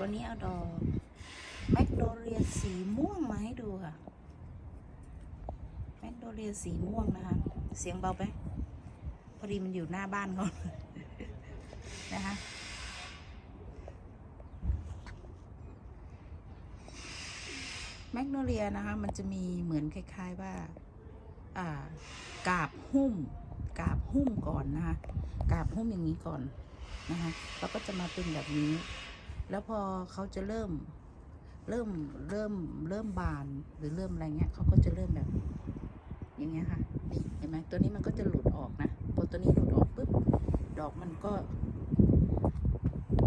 วันนี้เอาดอกแมกโนเลียสีม่วงมาให้ดูค่ะแมกโนเลียสีม่วงนะคะ เสียงเบาไปพอดีมันอยู่หน้าบ้านเขานะคะแมกโนเลียนะคะ มันจะมีเหมือนคล้าย ๆว่า อ่ากาบหุ้ม กาบหุ้มก่อนนะคะ กาบหุ้มอย่างนี้ก่อนนะคะ แล้วก็จะมาเป็นแบบนี้ แล้วพอเขาจะเริ่ม เริ่มเริ่มเริ่มบานหรือเริ่มอะไรเงี้ยเขาก็จะเริ่มแบบ อย่างเงี้ยค่ะนี่เห็นไหมตัวนี้มันก็จะหลุดออกนะพอตัวนี้หลุดออกปุ๊บดอกมันก็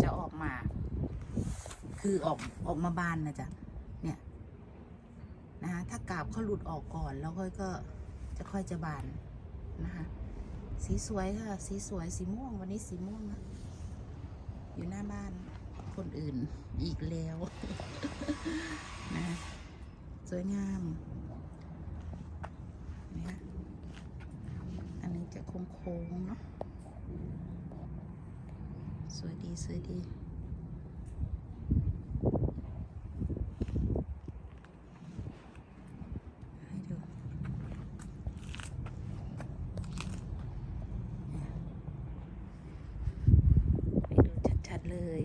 จะออกมา คือออกออกมาบานนะจ๊ะเนี่ยนะคะถ้ากาบเขาหลุดออกก่อนแล้วค่อยก็จะค่อยจะบานนะคะสีสวยค่ะ สีสวยสีม่วงวันนี้สีม่วงนะอยู่หน้าบ้าน คนอื่นอีกแล้วนะสวยงามเนี่ยอันนี้จะโค้งๆเนาะสวยดีสวยดี ให้ดู ให้ดูชัดๆเลย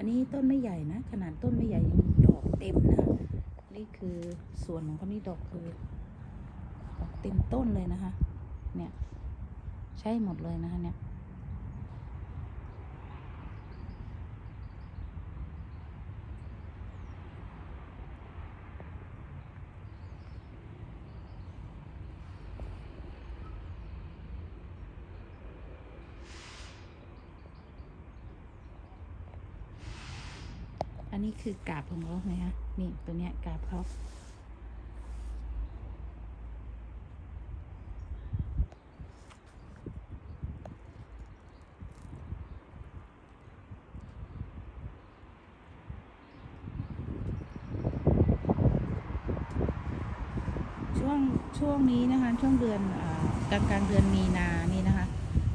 อันนี้ต้นไม่ใหญ่นะ ขนาดต้นไม่ใหญ่ยังดอกเต็มนะคะนี่คือส่วนของเขานี่ดอกคือดอกเต็มต้นเลยนะคะ เนี่ย ใช่หมดเลยนะคะเนี่ย นนี้คือกาบของเขาไหมคะนี่ตัวเนี้ยกาบเขาช่วงช่วงนี้นะคะ ช่วงเดือนกลางกลางเดือนมีนานี่นะคะ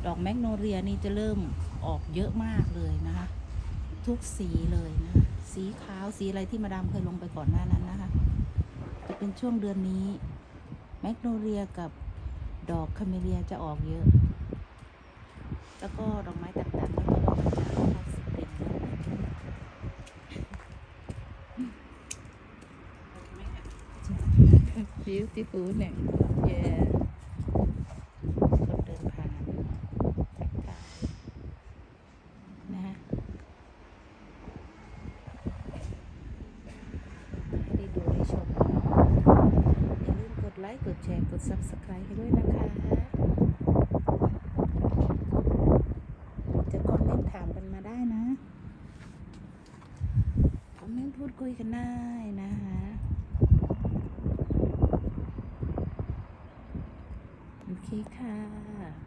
ดอกแมกโนเลียนี่จะเริ่มออกเยอะมากเลยนะคะ ทุกสีเลยนะคะ สีขาวสีอะไรที่มาดามเคยลงไปก่อนหน้านั้นนะคะ จะเป็นช่วงเดือนนี้ แมกโนเลียกับดอกคาเมเลียจะออกเยอะ แล้วก็ดอกไม้ต่างๆแล้วก็ว่ามันจะเข้าสปริงแล้วนะ beautiful เนี่ย yeah คนเดินผ่านทักทายนะฮะให้ได้ดูได้ชมเนาะอย่าลืมกดไล ค์กดแชร์กด subscribe ให้ด้วยนะคะ จะคอมเมนต์ถามกันมาได้นะ คอมเมนต์พูดคุยกันได้นะคะโอเคค่ะ